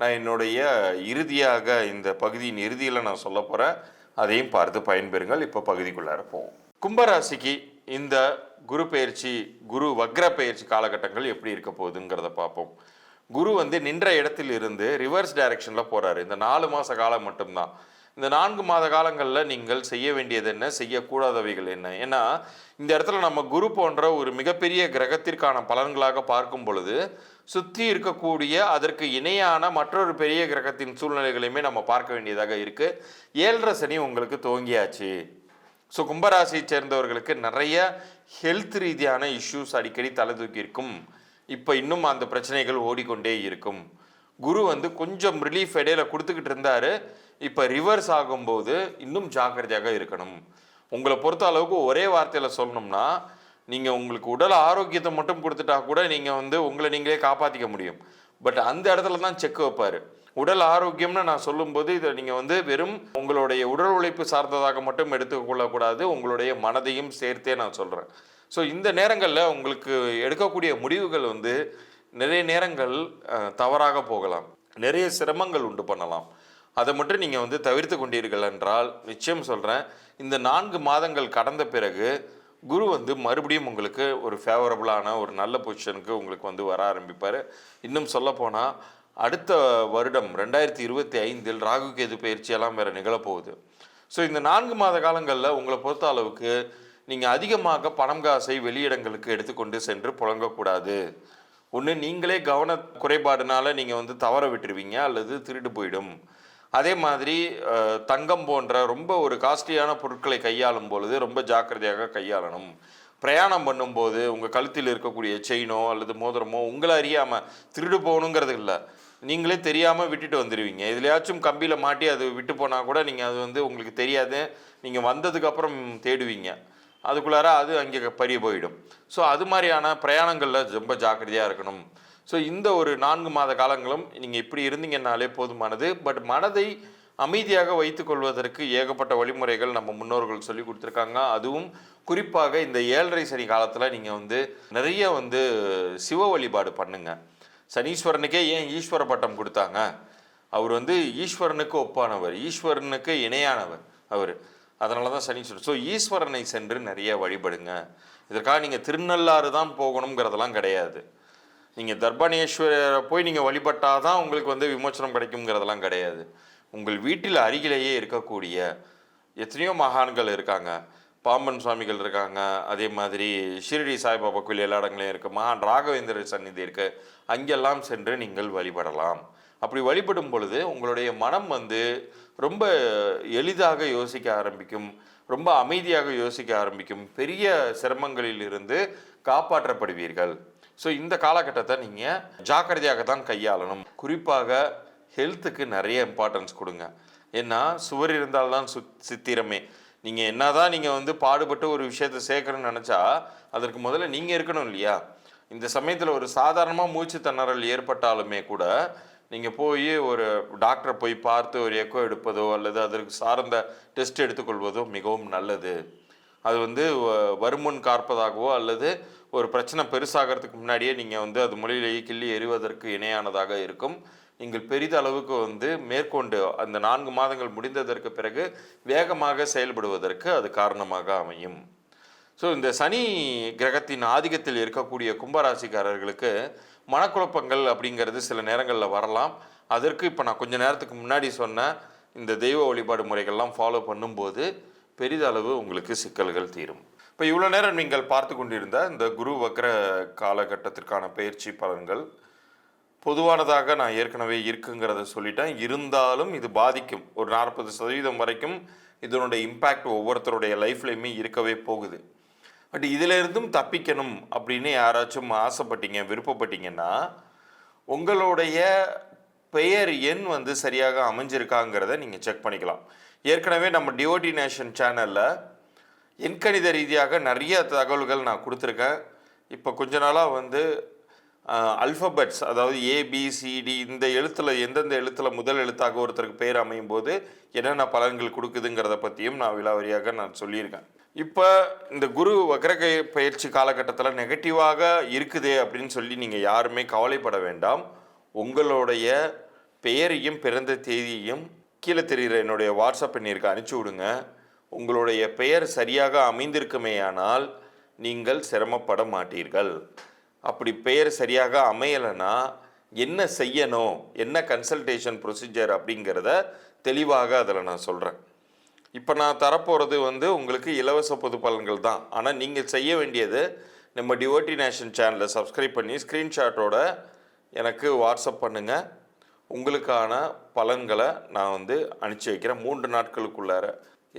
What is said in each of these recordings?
நான் என்னுடைய இறுதியாக இந்த பகுதியின் இறுதியில் நான் சொல்ல போகிறேன் அதையும் பார்த்து பயன்பெறுங்கள். இப்போ பகுதிக்குள்ளார போவோம். கும்பராசிக்கு இந்த குரு பயிற்சி குரு வக்ர பயிற்சி காலகட்டங்கள் எப்படி இருக்க போகுதுங்கிறத பார்ப்போம். குரு வந்து நின்ற இடத்தில் இருந்து ரிவர்ஸ் டைரக்ஷனில் போகிறாரு இந்த நாலு மாத காலம் மட்டும்தான். இந்த நான்கு மாத காலங்களில் நீங்கள் செய்ய வேண்டியது என்ன? செய்யக்கூடாதவைகள் என்ன? ஏன்னா இந்த இடத்துல நம்ம குரு போன்ற ஒரு மிகப்பெரிய கிரகத்திற்கான பலன்களாக பார்க்கும் பொழுது சுற்றி இருக்கக்கூடிய அதற்கு இணையான மற்றொரு பெரிய கிரகத்தின் சூழ்நிலைகளையுமே நம்ம பார்க்க வேண்டியதாக இருக்கு. ஏழரை சனி உங்களுக்கு துவங்கியாச்சு. ஸோ கும்பராசியை சேர்ந்தவர்களுக்கு நிறைய ஹெல்த் ரீதியான இஷ்யூஸ் அடிக்கடி தலை தூக்கி இருக்கும். இப்போ இன்னும் அந்த பிரச்சனைகள் ஓடிக்கொண்டே இருக்கும். குரு வந்து கொஞ்சம் ரிலீஃப் இடையில கொடுத்துக்கிட்டு இருந்தாரு. இப்போ ரிவர்ஸ் ஆகும்போது இன்னும் ஜாக்கிரதையாக இருக்கணும். உங்களை பொறுத்த அளவுக்கு ஒரே வார்த்தையில் சொல்லணும்னா நீங்கள் உங்களுக்கு உடல் ஆரோக்கியத்தை மட்டும் கொடுத்துட்டா கூட நீங்கள் வந்து உங்களை நீங்களே காப்பாற்றிக்க முடியும். பட் அந்த இடத்துல தான் செக் வைப்பார். உடல் ஆரோக்கியம்னு நான் சொல்லும்போது இதை நீங்கள் வந்து வெறும் உங்களுடைய உடல் உழைப்பு சார்ந்ததாக மட்டும் எடுத்துக்கொள்ளக்கூடாது உங்களுடைய மனதையும் சேர்த்தே நான் சொல்கிறேன் ஸோ இந்த நேரங்களில் உங்களுக்கு எடுக்கக்கூடிய முடிவுகள் வந்து நிறைய நேரங்கள் தவறாக போகலாம். நிறைய சிரமங்கள் உண்டு பண்ணலாம். அதை மட்டும் நீங்கள் வந்து தவிர்த்து கொண்டீர்கள் என்றால் நிச்சயம் சொல்கிறேன் இந்த நான்கு மாதங்கள் கடந்த பிறகு குரு வந்து மறுபடியும் உங்களுக்கு ஒரு ஃபேவரபுளான ஒரு நல்ல பொசிஷனுக்கு உங்களுக்கு வந்து வர ஆரம்பிப்பார். இன்னும் சொல்லப்போனால் அடுத்த வருடம் ரெண்டாயிரத்தி இருபத்தி ஐந்தில் ராகு கேது பயிற்சியெல்லாம் வேறு நிகழப்போகுது. ஸோ இந்த நான்கு மாத காலங்களில் உங்களை பொறுத்த அளவுக்கு நீங்கள் அதிகமாக பணம் காசை வெளியிடங்களுக்கு எடுத்துக்கொண்டு சென்று புழங்கக்கூடாது. ஒன்று நீங்களே கவன குறைபாடுனால நீங்கள் வந்து தவற விட்டுருவீங்க அல்லது திருடு போயிடும். அதே மாதிரி தங்கம் போன்ற ரொம்ப ஒரு காஸ்ட்லியான பொருட்களை கையாளும் பொழுது ரொம்ப ஜாக்கிரதையாக கையாளணும். பிரயாணம் பண்ணும்போது உங்கள் கழுத்தில் இருக்கக்கூடிய செயினோ அல்லது மோதிரமோ உங்களை அறியாமல் திருடு போகணுங்கிறது இல்லை. நீங்களே தெரியாமல் விட்டுட்டு வந்துடுவீங்க இதுலையாச்சும் கம்பியில் மாட்டி அது விட்டு போனால் கூட நீங்கள் அது வந்து உங்களுக்கு தெரியாது. நீங்கள் வந்ததுக்கப்புறம் தேடுவீங்க. அதுக்குள்ளார அது அங்கே பறி போயிடும். ஸோ அது மாதிரியான பிரயாணங்களில் ரொம்ப ஜாக்கிரதையாக இருக்கணும். ஸோ இந்த ஒரு நான்கு மாத காலங்களும் நீங்கள் இப்படி இருந்தீங்கன்னாலே போதுமானது. பட் மனதை அமைதியாக வைத்துக்கொள்வதற்கு ஏகப்பட்ட வழிமுறைகள் நம்ம முன்னோர்கள் சொல்லி கொடுத்துருக்காங்க. அதுவும் குறிப்பாக இந்த ஏழரை சனி காலத்தில் நீங்கள் வந்து நிறைய வந்து சிவ வழிபாடு பண்ணுங்க. சனீஸ்வரனுக்கே ஏன் ஈஸ்வர பட்டம் கொடுத்தாங்க? அவர் வந்து ஈஸ்வரனுக்கு ஒப்பானவர் ஈஸ்வரனுக்கு இணையானவர் அவர். அதனால தான் சனி சனீஸ்வரர் ஸோ ஈஸ்வரனை சென்று நிறைய வழிபடுங்க. இதற்காக நீங்கள் திருநள்ளாறு தான் போகணுங்கிறதெல்லாம் கிடையாது. நீங்கள் தர்பணேஸ்வரரை போய் நீங்கள் வழிபட்டால் தான் உங்களுக்கு வந்து விமோச்சனம் கிடைக்குங்கிறதெல்லாம் கிடையாது. உங்கள் வீட்டில் அருகிலேயே இருக்கக்கூடிய எத்தனையோ மகான்கள் இருக்காங்க. பாம்பன் சுவாமிகள் இருக்காங்க. அதே மாதிரி ஷிரடி சாய்பாபா கோயில் எல்லா இடங்களையும் இருக்குது மகான் ராகவேந்திர சந்நிதி இருக்குது அங்கெல்லாம் சென்று நீங்கள் வழிபடலாம். அப்படி வழிபடும் பொழுது உங்களுடைய மனம் வந்து ரொம்ப எளிதாக யோசிக்க ஆரம்பிக்கும். ரொம்ப அமைதியாக யோசிக்க ஆரம்பிக்கும். பெரிய சிரமங்களில் இருந்து காப்பாற்றப்படுவீர்கள். ஸோ இந்த காலகட்டத்தை நீங்கள் ஜாக்கிரதையாக தான் கையாளணும். குறிப்பாக ஹெல்த்துக்கு நிறைய இம்பார்ட்டன்ஸ் கொடுங்க. ஏன்னா சுவர் இருந்தால்தான் சு சித்திரமே. நீங்கள் என்ன தான் நீங்கள் வந்து பாடுபட்டு ஒரு விஷயத்தை சேர்க்கணும்னு நினச்சா அதற்கு முதல்ல நீங்கள் இருக்கணும் இல்லையா? இந்த சமயத்தில் ஒரு சாதாரணமாக மூச்சு திணறல் ஏற்பட்டாலுமே கூட நீங்கள் போய் ஒரு டாக்டரை போய் பார்த்து ஒரு எக்கோ எடுப்பதோ அல்லது அதற்கு சார்ந்த டெஸ்ட் எடுத்துக்கொள்வதோ மிகவும் நல்லது. அது வந்து வ- வருமுன் காற்பதாகவோ அல்லது ஒரு பிரச்சனை பெருசாகிறதுக்கு முன்னாடியே நீங்கள் வந்து அது மொழியிலேயே கிள்ளி எறிவதற்கு இணையானதாக இருக்கும். நீங்கள் பெரிதளவுக்கு வந்து மேற்கொண்டு அந்த நான்கு மாதங்கள் முடிந்ததற்கு பிறகு வேகமாக செயல்படுவதற்கு அது காரணமாக அமையும். ஸோ இந்த சனி கிரகத்தின் ஆதிக்கத்தில் இருக்கக்கூடிய கும்பராசிக்காரர்களுக்கு மனக்குழப்பங்கள் அப்படிங்கிறது சில நேரங்களில் வரலாம். அதற்கு இப்போ நான் கொஞ்ச நேரத்துக்கு முன்னாடி சொன்ன இந்த தெய்வ வழிபாடு முறைகள்லாம் ஃபாலோ பண்ணும்போது பெரிதளவு உங்களுக்கு சிக்கல்கள் தீரும். இப்போ இவ்வளோ நேரம் நீங்கள் பார்த்து கொண்டிருந்த இந்த குரு வக்ர காலகட்டத்திற்கான பயிற்சி பலன்கள் பொதுவானதாக நான் ஏற்கனவே இருக்குங்கிறத சொல்லிட்டேன். இருந்தாலும் இது பாதிக்கும். ஒரு நாற்பது சதவீதம் வரைக்கும் இதனுடைய இம்பேக்ட் ஒவ்வொருத்தருடைய லைஃப்லையுமே இருக்கவே போகுது. பட் இதிலிருந்தும் தப்பிக்கணும் அப்படின்னு யாராச்சும் ஆசைப்பட்டீங்க விருப்பப்பட்டீங்கன்னா உங்களுடைய பெயர் எண் வந்து சரியாக அமைஞ்சிருக்காங்கிறத நீங்கள் செக் பண்ணிக்கலாம். ஏற்கனவே நம்ம டிஓடி நேஷன் சேனலில் எண்கணித ரீதியாக நிறைய தகவல்கள் நான் கொடுத்துருக்கேன். இப்போ கொஞ்ச நாளாக வந்து அல்ஃபபெட்ஸ் அதாவது ஏபிசிடி இந்த எழுத்தில் எந்தெந்த எழுத்தில் முதல் எழுத்தாக ஒருத்தருக்கு பேர் அமையும் போது என்னென்ன பலன்கள் கொடுக்குதுங்கிறத பற்றியும் நான் விலாவரியாக நான் சொல்லியிருக்கேன். இப்போ இந்த குரு வக்ரகை பயிற்சி காலகட்டத்தில் நெகட்டிவாக இருக்குதே அப்படின்னு சொல்லி நீங்கள் யாருமே கவலைப்பட வேண்டாம். உங்களுடைய பெயரையும் பிறந்த தேதியையும் கீழே தெரிகிற என்னுடைய வாட்ஸ்அப் எண்ணிற்கு அனுப்பிச்சி விடுங்க. உங்களுடைய பெயர் சரியாக அமைந்திருக்குமேயானால் நீங்கள் சிரமப்பட மாட்டீர்கள். அப்படி பெயர் சரியாக அமையலைன்னா என்ன செய்யணும்? என்ன கன்சல்டேஷன் ப்ரொசீஜர் அப்படிங்கிறத தெளிவாக அதில் நான் சொல்கிறேன் இப்போ நான் தரப்போகிறது வந்து உங்களுக்கு இலவச பொது பலன்கள் தான். ஆனால் நீங்கள் செய்ய வேண்டியது நம்ம டிவோட்டி நேஷன் சேனலை சப்ஸ்கிரைப் பண்ணி ஸ்க்ரீன்ஷாட்டோட எனக்கு வாட்ஸ்அப் பண்ணுங்கள் உங்களுக்கான பலன்களை நான் வந்து அனுப்பிச்சி வைக்கிறேன். மூன்று நாட்களுக்குள்ளார.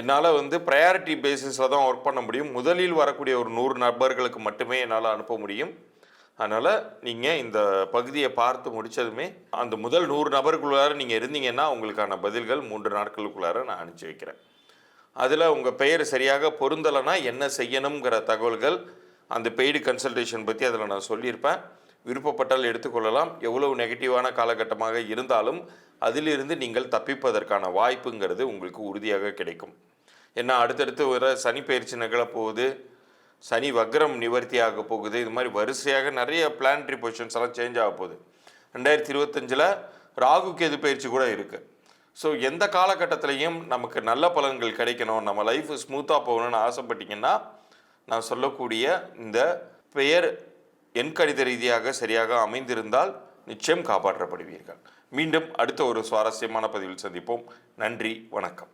என்னால் வந்து ப்ரையாரிட்டி பேசிஸில் தான் ஒர்க் பண்ண முடியும். முதலில் வரக்கூடிய ஒரு நூறு நபர்களுக்கு மட்டுமே என்னால் அனுப்ப முடியும். அதனால் நீங்கள் இந்த பகுதியை பார்த்து முடித்ததுமே அந்த முதல் நூறு நபருக்குள்ளார நீங்கள் இருந்தீங்கன்னா உங்களுக்கான பதில்கள் மூன்று நாட்களுக்குள்ளார நான் அனுப்பிச்சி வைக்கிறேன். அதில் உங்கள் பெயர் சரியாக பொருந்தலைன்னா என்ன செய்யணுங்கிற தகவல்கள் அந்த பெய்டு கன்சல்டேஷன் பற்றி அதில் நான் சொல்லியிருப்பேன். விருப்பப்பட்டால் எடுத்துக்கொள்ளலாம். எவ்வளவு நெகட்டிவான காலகட்டமாக இருந்தாலும் அதிலிருந்து நீங்கள் தப்பிப்பதற்கான வாய்ப்புங்கிறது உங்களுக்கு உறுதியாக கிடைக்கும். ஏன்னா அடுத்தடுத்து வர சனி பயிற்சி நிகழப்போகுது சனி வக்ரம் நிவர்த்தி ஆக போகுது. இது மாதிரி வரிசையாக நிறைய பிளானட்ரி பொசிஷன்ஸ் எல்லாம் சேஞ்ச் ஆக போகுது. ரெண்டாயிரத்தி இருபத்தஞ்சில் ராகு கேது பயிற்சி கூட இருக்குது ஸோ எந்த காலகட்டத்திலையும் நமக்கு நல்ல பலன்கள் கிடைக்கணும். நம்ம லைஃப் ஸ்மூத்தாக போகணும்னு ஆசைப்பட்டீங்கன்னா நான் சொல்லக்கூடிய இந்த பெயர் எண்கணித ரீதியாக சரியாக அமைந்திருந்தால் நிச்சயம் காப்பாற்றப்படுவீர்கள். மீண்டும் அடுத்த ஒரு சுவாரஸ்யமான பதிவில் சந்திப்போம். நன்றி வணக்கம்.